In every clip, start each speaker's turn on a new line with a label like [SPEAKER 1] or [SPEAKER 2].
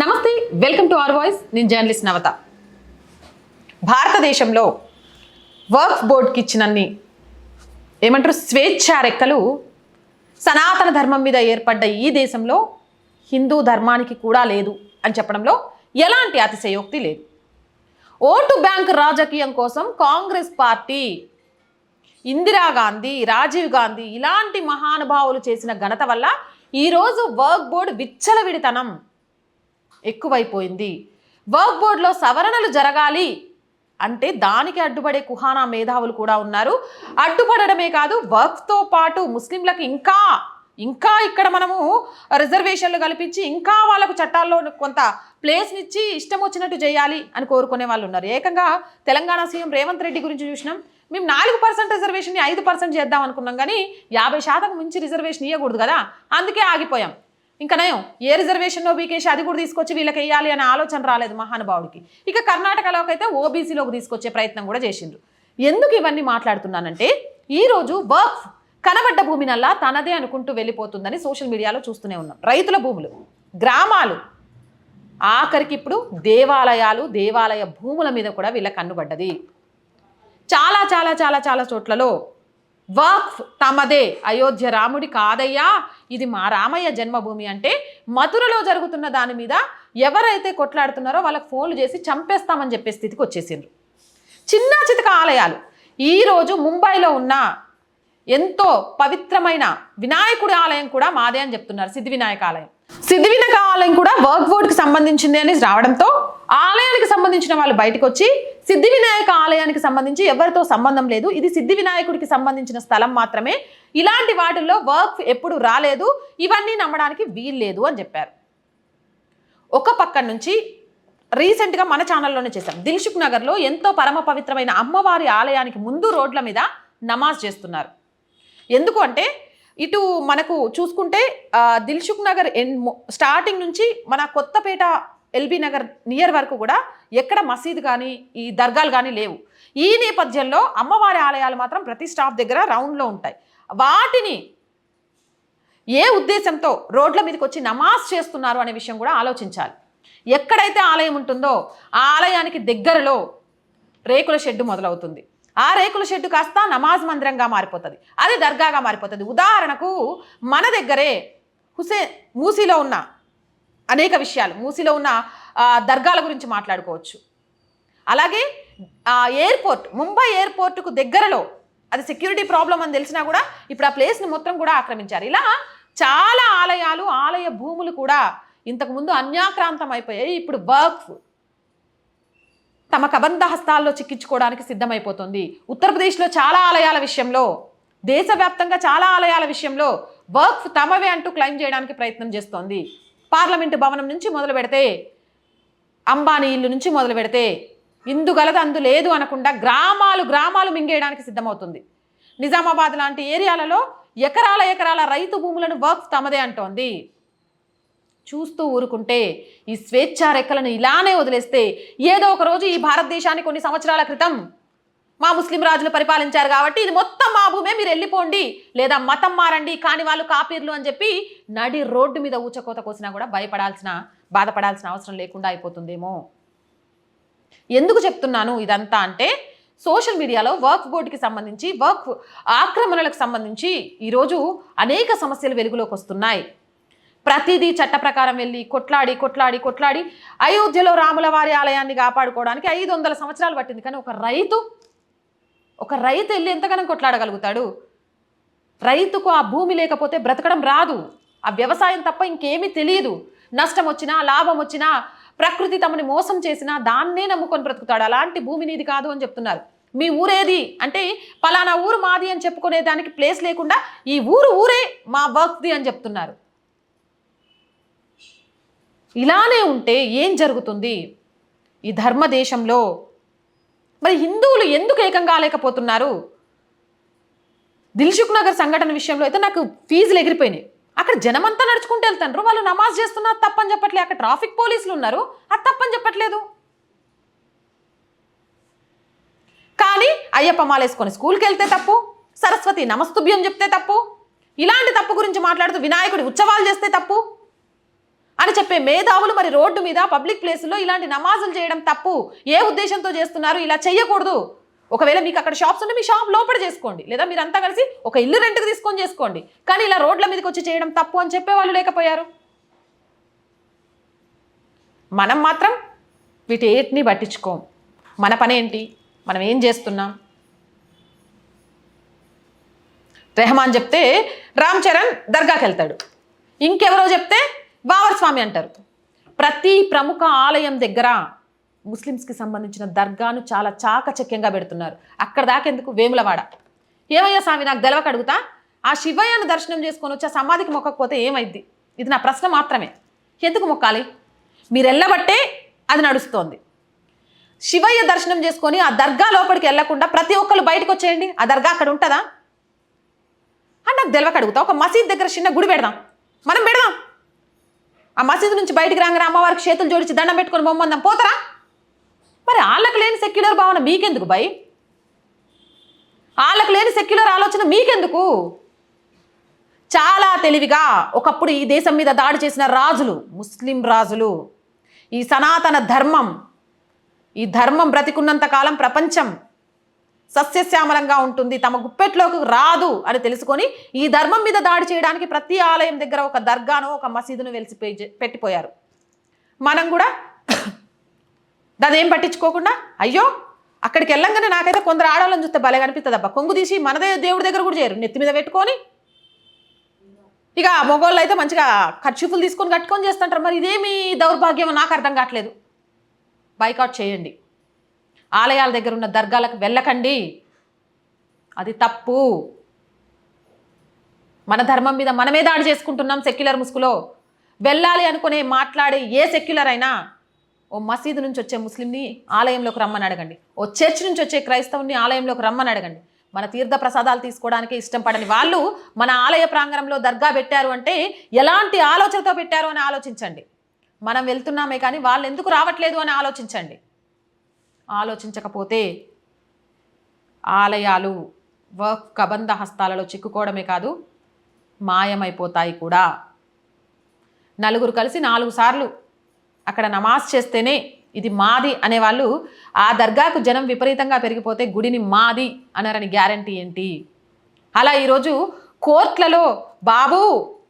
[SPEAKER 1] నమస్తే welcome to R voice. నేను journalist Navata. భారతదేశంలో వర్క్ బోర్డ్కి ఇచ్చినన్ని ఏమంటారు స్వేచ్ఛా రెక్కలు సనాతన ధర్మం మీద ఏర్పడ్డ ఈ దేశంలో హిందూ ధర్మానికి కూడా లేదు అని చెప్పడంలో ఎలాంటి అతిశయోక్తి లేదు. ఓటు బ్యాంక్ రాజకీయం కోసం కాంగ్రెస్ పార్టీ ఇందిరాగాంధీ రాజీవ్ గాంధీ ఇలాంటి మహానుభావులు చేసిన ఘనత వల్ల ఈరోజు వర్క్ బోర్డు విచ్చలవిడితనం ఎక్కువైపోయింది. వర్క్ బోర్డులో సవరణలు జరగాలి అంటే దానికి అడ్డుపడే కుహానా మేధావులు కూడా ఉన్నారు. అడ్డుపడడమే కాదు వర్క్తో పాటు ముస్లింలకు ఇంకా ఇంకా ఇక్కడ మనము రిజర్వేషన్లు కల్పించి ఇంకా వాళ్ళకు చట్టాల్లో కొంత ప్లేస్నిచ్చి ఇష్టం వచ్చినట్టు చేయాలి అని కోరుకునే వాళ్ళు ఉన్నారు. ఏకంగా తెలంగాణ సీఎం రేవంత్ రెడ్డి గురించి చూసినాం. మేము నాలుగు పర్సెంట్ రిజర్వేషన్ని ఐదు పర్సెంట్ చేద్దాం అనుకున్నాం కానీ యాభై శాతం మించి రిజర్వేషన్ ఇవ్వకూడదు కదా. అందుకే ఆగిపోయాం. ఇంకా నయం ఏ రిజర్వేషన్లో బీకేసి అది కూడా తీసుకొచ్చి వీళ్ళకి వేయాలి అనే ఆలోచన రాలేదు మహానుభావుడికి. ఇక కర్ణాటకలోకి అయితే ఓబీసీలోకి తీసుకొచ్చే ప్రయత్నం కూడా చేసిండ్రు. ఎందుకు ఇవన్నీ మాట్లాడుతున్నానంటే ఈరోజు వర్క్ కనబడ్డ భూమినల్లా తనదే అనుకుంటూ వెళ్ళిపోతుందని సోషల్ మీడియాలో చూస్తూనే ఉన్నాం. రైతుల భూములు గ్రామాలు ఆఖరికి ఇప్పుడు దేవాలయాలు దేవాలయ భూముల మీద కూడా వీళ్ళ కన్నుబడ్డది చాలా చాలా చాలా చాలా చోట్లలో వక్ఫ్ తమదే. అయోధ్య రాముడి కాదయ్యా ఇది మా రామయ్య జన్మభూమి అంటే మథురలో జరుగుతున్న దాని మీద ఎవరైతే కొట్లాడుతున్నారో వాళ్ళకి ఫోన్లు చేసి చంపేస్తామని చెప్పే స్థితికి వచ్చేసిండ్రు. చిన్న చితక ఆలయాలు ఈరోజు ముంబైలో ఉన్న ఎంతో పవిత్రమైన వినాయకుడి ఆలయం కూడా మాదే అని చెప్తున్నారు సిద్ధి వినాయక ఆలయం. సిద్ధి వినాయక ఆలయం కూడా వర్క్ బోర్డ్కి సంబంధించింది అని రావడంతో ఆలయానికి సంబంధించిన వాళ్ళు బయటకు వచ్చి సిద్ధి వినాయక ఆలయానికి సంబంధించి ఎవరితో సంబంధం లేదు. ఇది సిద్ధి వినాయకుడికి సంబంధించిన స్థలం మాత్రమే. ఇలాంటి వాటిల్లో వర్క్ ఎప్పుడు రాలేదు. ఇవన్నీ నమ్మడానికి వీల్లేదు అని చెప్పారు. ఒక పక్క నుంచి రీసెంట్గా మన ఛానల్లోనే చేశాం. దిల్షుక్ నగర్లో ఎంతో పరమ పవిత్రమైన అమ్మవారి ఆలయానికి ముందు రోడ్ల మీద నమాజ్ చేస్తున్నారు. ఎందుకు అంటే ఇటు మనకు చూసుకుంటే ఆ, దిల్సుఖ్ నగర్ ఎన్ స్టార్టింగ్ నుంచి మన కొత్తపేట ఎల్బీ నగర్ నియర్ వరకు కూడా ఎక్కడ మసీద్ కానీ ఈ దర్గాలు కానీ లేవు. ఈ నేపథ్యంలో అమ్మవారి ఆలయాలు మాత్రం ప్రతి స్టాప్ దగ్గర రౌండ్లో ఉంటాయి. వాటిని ఏ ఉద్దేశంతో రోడ్ల మీదకి వచ్చి నమాజ్ చేస్తున్నారు అనే విషయం కూడా ఆలోచించాలి. ఎక్కడైతే ఆలయం ఉంటుందో ఆ ఆలయానికి దగ్గరలో రేకుల షెడ్డు మొదలవుతుంది. ఆ రేకుల షెడ్డు కాస్త నమాజ్ మందిరంగా మారిపోతుంది. అది దర్గాగా మారిపోతుంది. ఉదాహరణకు మన దగ్గరే హుసే మూసీలో ఉన్న అనేక విషయాలు మూసీలో ఉన్న దర్గాల గురించి మాట్లాడుకోవచ్చు. అలాగే ఎయిర్పోర్ట్ ముంబై ఎయిర్పోర్ట్కు దగ్గరలో అది సెక్యూరిటీ ప్రాబ్లం అని తెలిసినా కూడా ఇప్పుడు ఆ ప్లేస్ని మొత్తం కూడా ఆక్రమించారు. ఇలా చాలా ఆలయాలు ఆలయ భూములు కూడా ఇంతకుముందు అన్యాక్రాంతం అయిపోయాయి ఇప్పుడు వర్క్ తమ కబంధ హస్తాల్లో చిక్కించుకోవడానికి సిద్ధమైపోతుంది. ఉత్తరప్రదేశ్లో చాలా ఆలయాల విషయంలో దేశవ్యాప్తంగా చాలా ఆలయాల విషయంలో వర్క్ తమవే అంటూ క్లెయిమ్ చేయడానికి ప్రయత్నం చేస్తోంది. పార్లమెంటు భవనం నుంచి మొదలు పెడితే అంబానీ ఇల్లు నుంచి మొదలు పెడితే ఇందు గలదు అందు లేదు అనకుండా గ్రామాలు గ్రామాలు మింగేయడానికి సిద్ధమవుతుంది. నిజామాబాద్ లాంటి ఏరియాలలో ఎకరాల ఎకరాల రైతు భూములను వర్క్ తమదే అంటోంది. చూస్తూ ఊరుకుంటే ఈ స్వేచ్ఛా రెక్కలను ఇలానే వదిలేస్తే ఏదో ఒక రోజు ఈ భారతదేశాన్ని కొన్ని సంవత్సరాల క్రితం మా ముస్లిం రాజులు పరిపాలించారు కాబట్టి ఇది మొత్తం మా భూమే మీరు వెళ్ళిపోండి. లేదా మతం మారండి కాని వాళ్ళు కాపీర్లు అని చెప్పి నడి రోడ్డు మీద ఊచకోత కోసినా కూడా భయపడాల్సిన బాధపడాల్సిన అవసరం లేకుండా అయిపోతుందేమో. ఎందుకు చెప్తున్నాను ఇదంతా అంటే సోషల్ మీడియాలో వర్క్ బోర్డుకి సంబంధించి వర్క్ ఆక్రమణలకు సంబంధించి ఈరోజు అనేక సమస్యలు వెలుగులోకి వస్తున్నాయి. ప్రతిదీ చట్ట ప్రకారం వెళ్ళి కొట్లాడి కొట్లాడి కొట్లాడి అయోధ్యలో రాముల వారి ఆలయాన్ని కాపాడుకోవడానికి ఐదు వందల సంవత్సరాలు పట్టింది. కానీ ఒక రైతు ఒక రైతు వెళ్ళి ఎంతగానో కొట్లాడగలుగుతాడు? రైతుకు ఆ భూమి లేకపోతే బ్రతకడం రాదు. ఆ వ్యవసాయం తప్ప ఇంకేమీ తెలియదు. నష్టం వచ్చినా లాభం వచ్చినా ప్రకృతి తమని మోసం చేసినా దాన్నే నమ్ముకొని బ్రతుకుతాడు. అలాంటి భూమి నీది కాదు అని చెప్తున్నారు. మీ ఊరేది? అంటే పలానా ఊరు మాది అని చెప్పుకునే దానికి ప్లేస్ లేకుండా ఈ ఊరు ఊరే మా వర్క్ది అని చెప్తున్నారు. ఇలానే ఉంటే ఏం జరుగుతుంది? ఈ ధర్మ దేశంలో మరి హిందువులు ఎందుకు ఏకం కాలేకపోతున్నారు దిల్సుఖ్ నగర్ సంఘటన విషయంలో అయితే నాకు ఫీజులు ఎగిరిపోయినాయి. అక్కడ జనమంతా నడుచుకుంటూ వెళ్తారు వాళ్ళు నమాజ్ చేస్తున్నారు తప్పని చెప్పట్లేదు అక్కడ ట్రాఫిక్ పోలీసులు ఉన్నారు. అది తప్పని చెప్పట్లేదు. కానీ అయ్యప్ప మాలేసుకొని స్కూల్కి వెళ్తే తప్పు. సరస్వతి నమస్తుభ్యం చెప్తే తప్పు. ఇలాంటి తప్పు గురించి మాట్లాడుతూ వినాయకుడి ఉత్సవాలు చేస్తే తప్పు. అని చెప్పే మేధావులు మరి రోడ్డు మీద పబ్లిక్ ప్లేసుల్లో ఇలాంటి నమాజులు చేయడం తప్పు. ఏ ఉద్దేశంతో చేస్తున్నారు? ఇలా చేయకూడదు ఒకవేళ మీకు అక్కడ షాప్స్ ఉంటే మీ షాప్ లోపల చేసుకోండి. లేదా మీరు అంతా కలిసి ఒక ఇల్లు రెంట్కి తీసుకొని చేసుకోండి. కానీ ఇలా రోడ్ల మీదకి వచ్చి చేయడం తప్పు అని చెప్పేవాళ్ళు లేకపోయారు. మనం మాత్రం వీటిని పట్టించుకోం. మన పనేంటి మనం ఏం చేస్తున్నాం? రెహమాన్ చెప్తే రామ్ చరణ్ దర్గాకి వెళ్తాడు. ఇంకెవరో చెప్తే బావర్ స్వామి అంటారు. ప్రతి ప్రముఖ ఆలయం దగ్గర ముస్లిమ్స్కి సంబంధించిన దర్గాను చాలా చాకచక్యంగా పెడుతున్నారు. అక్కడ దాకెందుకు వేములవాడ. ఏమయ్యా స్వామి నాకు తెలవక అడుగుతా. ఆ శివయ్యను దర్శనం చేసుకొని వచ్చి ఆ సమాధికి మొక్కకపోతే ఏమైద్ది? ఇది నా ప్రశ్న మాత్రమే. ఎందుకు మొక్కాలి? మీరు వెళ్ళబట్టే అది నడుస్తోంది. శివయ్య దర్శనం చేసుకొని ఆ దర్గా లోపలికి వెళ్ళకుండా ప్రతి ఒక్కరు బయటకు వచ్చేయండి. ఆ దర్గా అక్కడ ఉంటుందా? అని నాకు తెలవక అడుగుతా. ఒక మసీద్ దగ్గర చిన్న గుడి పెడదాం. మనం పెడదాం. ఆ మసీదు నుంచి బయటికి రాగానే అమ్మవారికి చేతులు జోడించి దండం పెట్టుకొని బొమ్మందాం పోతారా? మరి వాళ్ళకు లేని సెక్యులర్ భావన మీకెందుకు బై? వాళ్ళకు లేని సెక్యులర్ ఆలోచన మీకెందుకు? చాలా తెలివిగా ఒకప్పుడు ఈ దేశం మీద దాడి చేసిన రాజులు ముస్లిం రాజులు ఈ సనాతన ధర్మం ఈ ధర్మం బ్రతికున్నంత కాలం ప్రపంచం సస్యశ్యామలంగా ఉంటుంది తమ గుప్పెట్లోకి రాదు అని తెలుసుకొని ఈ ధర్మం మీద దాడి చేయడానికి ప్రతి ఆలయం దగ్గర ఒక దర్గాను ఒక మసీదును వెలిసి పెట్టిపోయారు. మనం కూడా అదేం పట్టించుకోకుండా అయ్యో అక్కడికి వెళ్ళంగానే నాకైతే కొందరు ఆడవాళ్ళని చూస్తే భలే కనిపిస్తుంది అబ్బా కొంగు తీసి మనదే దేవుడి దగ్గర కూడా చేయరు. నెత్తి మీద పెట్టుకొని ఇక మగవాళ్ళు అయితే మంచిగా ఖర్చుఫులు తీసుకొని కట్టుకొని చేస్తుంటారు. మరి ఇదేమి దౌర్భాగ్యం నాకు అర్థం కావట్లేదు. బైకాట్ చేయండి. ఆలయాల దగ్గర ఉన్న దర్గాలకు వెళ్ళకండి. అది తప్పు. మన ధర్మం మీద మనమే దాడి చేసుకుంటున్నాం సెక్యులర్ ముసుగులో. వెళ్ళాలి అనుకునే మాట్లాడే ఏ సెక్యులర్ అయినా ఓ మసీదు నుంచి వచ్చే ముస్లింని ఆలయంలోకి రమ్మని అడగండి. ఓ చర్చ్ నుంచి వచ్చే క్రైస్తవుని ఆలయంలోకి రమ్మని అడగండి. మన తీర్థ ప్రసాదాలు తీసుకోవడానికి ఇష్టం పడని వాళ్ళు మన ఆలయ ప్రాంగణంలో దర్గా పెట్టారు అంటే ఎలాంటి ఆలోచనతో పెట్టారు అని ఆలోచించండి. మనం వెళ్తున్నామే కానీ వాళ్ళు ఎందుకు రావట్లేదు అని ఆలోచించండి. ఆలోచించకపోతే ఆలయాలు వర్క్ కబంధ హస్తాలలో చిక్కుకోవడమే కాదు మాయమైపోతాయి కూడా. నలుగురు కలిసి నాలుగు సార్లు అక్కడ నమాజ్ చేస్తేనే ఇది మాది అనేవాళ్ళు ఆ దర్గాకు జనం విపరీతంగా పెరిగిపోతే గుడిని మాది అన్నారని గ్యారంటీ ఏంటి? అలా ఈరోజు కోర్టులలో బాబు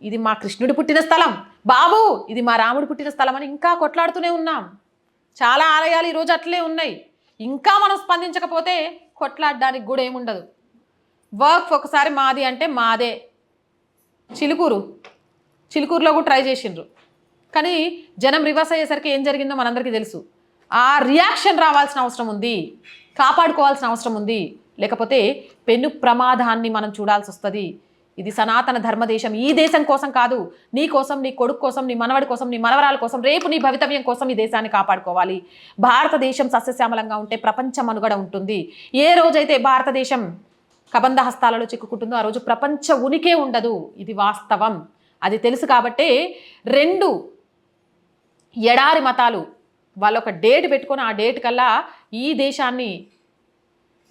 [SPEAKER 1] ఇది మా కృష్ణుడు పుట్టిన స్థలం బాబు ఇది మా రాముడు పుట్టిన స్థలం అని ఇంకా కొట్లాడుతూనే ఉన్నాం. చాలా ఆలయాలు ఈరోజు అట్లే ఉన్నాయి. ఇంకా మనం స్పందించకపోతే కొట్లాడడానికి కూడా ఏముండదు. వర్క్ ఒకసారి మాది అంటే మాదే. చిలుకూరు. చిలుకూరులో కూడా ట్రై చేసిండ్రు. కానీ జనం రివర్స్ అయ్యేసరికి ఏం జరిగిందో మనందరికీ తెలుసు. ఆ రియాక్షన్ రావాల్సిన అవసరం ఉంది. కాపాడుకోవాల్సిన అవసరం ఉంది. లేకపోతే పెను ప్రమాదాన్ని మనం చూడాల్సి వస్తుంది. ఇది సనాతన ధర్మదేశం. ఈ దేశం కోసం కాదు నీ కోసం నీ కొడుకు కోసం నీ మనవడి కోసం నీ మనవరాల కోసం రేపు నీ భవితవ్యం కోసం ఈ దేశాన్ని కాపాడుకోవాలి. భారతదేశం సస్యశ్యామలంగా ఉంటే ప్రపంచం అనుగడ ఉంటుంది. ఏ రోజైతే భారతదేశం కబంధ హస్తాలలో చిక్కుకుంటుందో ఆ రోజు ప్రపంచ ఉనికే ఉండదు. ఇది వాస్తవం. అది తెలుసు కాబట్టే రెండు ఎడారి మతాలు వాళ్ళు ఒక డేట్ పెట్టుకొని ఆ డేట్ కల్లా ఈ దేశాన్ని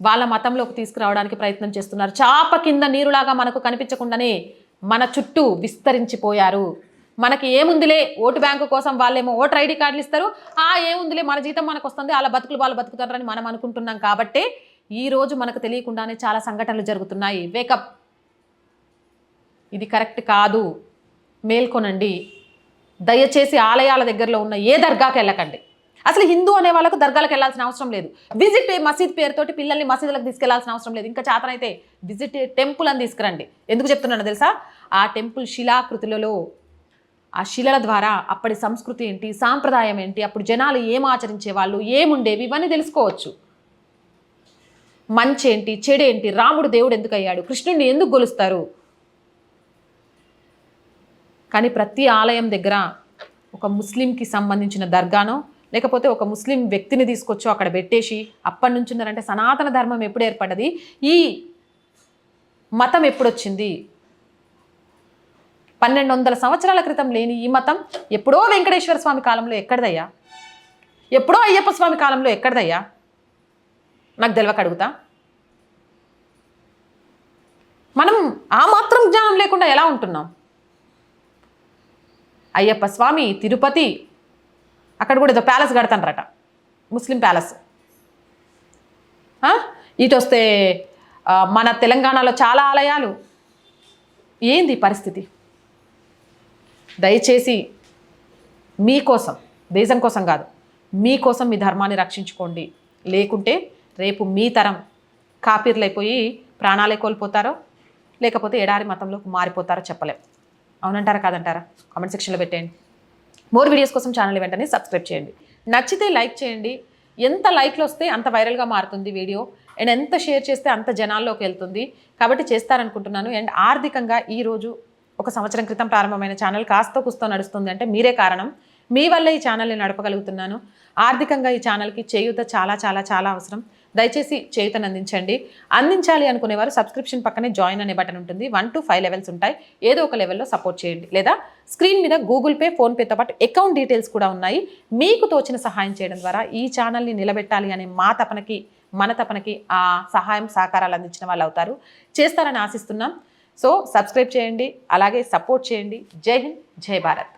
[SPEAKER 1] వాళ్ళ మతంలోకి తీసుకురావడానికి ప్రయత్నం చేస్తున్నారు. చాప కింద నీరులాగా మనకు కనిపించకుండానే మన చుట్టూ విస్తరించిపోయారు. మనకి ఏముందిలే? ఓటు బ్యాంకు కోసం వాళ్ళేమో ఓటర్ ఐడి కార్డులు ఇస్తారు. ఆ ఏముందిలే? మన జీతం మనకు వస్తుంది. వాళ్ళ బతుకులు వాళ్ళు బతుకుతారని మనం అనుకుంటున్నాం కాబట్టే ఈరోజు మనకు తెలియకుండానే చాలా సంఘటనలు జరుగుతున్నాయి. వేకప్ ఇది కరెక్ట్ కాదు. మేల్కొనండి. దయచేసి ఆలయాల దగ్గరలో ఉన్న ఏ దర్గాకి వెళ్ళకండి. అసలు హిందూ అనే వాళ్ళకు దర్గాలకు వెళ్ళాల్సిన అవసరం లేదు. విజిట్ మసీద్ పేరుతోటి పిల్లల్ని మసీదులకు తీసుకెళ్ళాల్సిన అవసరం లేదు. ఇంకా చేతనైతే విజిట్ టెంపుల్ అని తీసుకురండి. ఎందుకు చెప్తున్నాను తెలుసా? ఆ టెంపుల్ శిలాకృతులలో ఆ శిలల ద్వారా అప్పటి సంస్కృతి ఏంటి సాంప్రదాయం ఏంటి అప్పుడు జనాలు ఏం ఆచరించే వాళ్ళు ఏముండేవి ఇవన్నీ తెలుసుకోవచ్చు. మంచి ఏంటి చెడేంటి రాముడు దేవుడు ఎందుకు అయ్యాడు కృష్ణుడిని ఎందుకు గొలుస్తారు? కానీ ప్రతి ఆలయం దగ్గర ఒక ముస్లింకి సంబంధించిన దర్గానో లేకపోతే ఒక ముస్లిం వ్యక్తిని తీసుకొచ్చో అక్కడ పెట్టేసి అప్పటి నుంచి ఉన్నారంటే సనాతన ధర్మం ఎప్పుడు ఏర్పడ్డది? ఈ మతం ఎప్పుడొచ్చింది పన్నెండు వందల సంవత్సరాల క్రితం లేని ఈ మతం ఎప్పుడో వెంకటేశ్వర స్వామి కాలంలో ఎక్కడిదయ్యా? ఎప్పుడో అయ్యప్ప స్వామి కాలంలో ఎక్కడిదయ్యా? నాకు తెలియక అడుగుతా. మనం ఆ మాత్రం జ్ఞానం లేకుండా ఎలా ఉంటున్నాం? అయ్యప్ప స్వామి తిరుపతి అక్కడ కూడా ఏదో ప్యాలెస్ కడతానరట. ముస్లిం ప్యాలెస్. ఇటు వస్తే మన తెలంగాణలో చాలా ఆలయాలు. ఏంది పరిస్థితి? దయచేసి మీకోసం దేశం కోసం కాదు మీకోసం మీ ధర్మాన్ని రక్షించుకోండి. లేకుంటే రేపు మీ తరం కాపీర్లైపోయి ప్రాణాలే కోల్పోతారో లేకపోతే ఎడారి మతంలోకి మారిపోతారో చెప్పలేం. అవునంటారా కాదంటారా? కామెంట్ సెక్షన్లో పెట్టేయండి. మోర్ వీడియోస్ కోసం ఛానల్ వెంటనే సబ్స్క్రైబ్ చేయండి. నచ్చితే లైక్ చేయండి. ఎంత లైక్లు వస్తే అంత వైరల్గా మారుతుంది వీడియో అండ్ ఎంత షేర్ చేస్తే అంత జనాల్లోకి వెళ్తుంది. కాబట్టి చేస్తారనుకుంటున్నాను. అండ్ ఆర్థికంగా ఈరోజు ఒక సంవత్సరం క్రితం ప్రారంభమైన ఛానల్ కాస్త కుస్తో నడుస్తుంది అంటే మీరే కారణం. మీ వల్ల ఈ ఛానల్ని నడపగలుగుతున్నాను. ఆర్థికంగా ఈ ఛానల్కి చేయూత చాలా చాలా చాలా అవసరం. దయచేసి చేతనందించండి అందించండి. అందించాలి అనుకునేవారు సబ్స్క్రిప్షన్ పక్కనే జాయిన్ అనే బటన్ ఉంటుంది. వన్ టు ఫైవ్ లెవెల్స్ ఉంటాయి. ఏదో ఒక లెవెల్లో సపోర్ట్ చేయండి. లేదా స్క్రీన్ మీద గూగుల్ పే ఫోన్పేతో పాటు అకౌంట్ డీటెయిల్స్ కూడా ఉన్నాయి. మీకు తోచిన సహాయం చేయడం ద్వారా ఈ ఛానల్ని నిలబెట్టాలి అనే మా తపనకి మన తపనకి ఆ సహాయం సహకారాలు అందించిన వాళ్ళు అవుతారు. చేస్తారని ఆశిస్తున్నాం. సో సబ్స్క్రైబ్ చేయండి. అలాగే సపోర్ట్ చేయండి. జై హింద్ జై భారత్.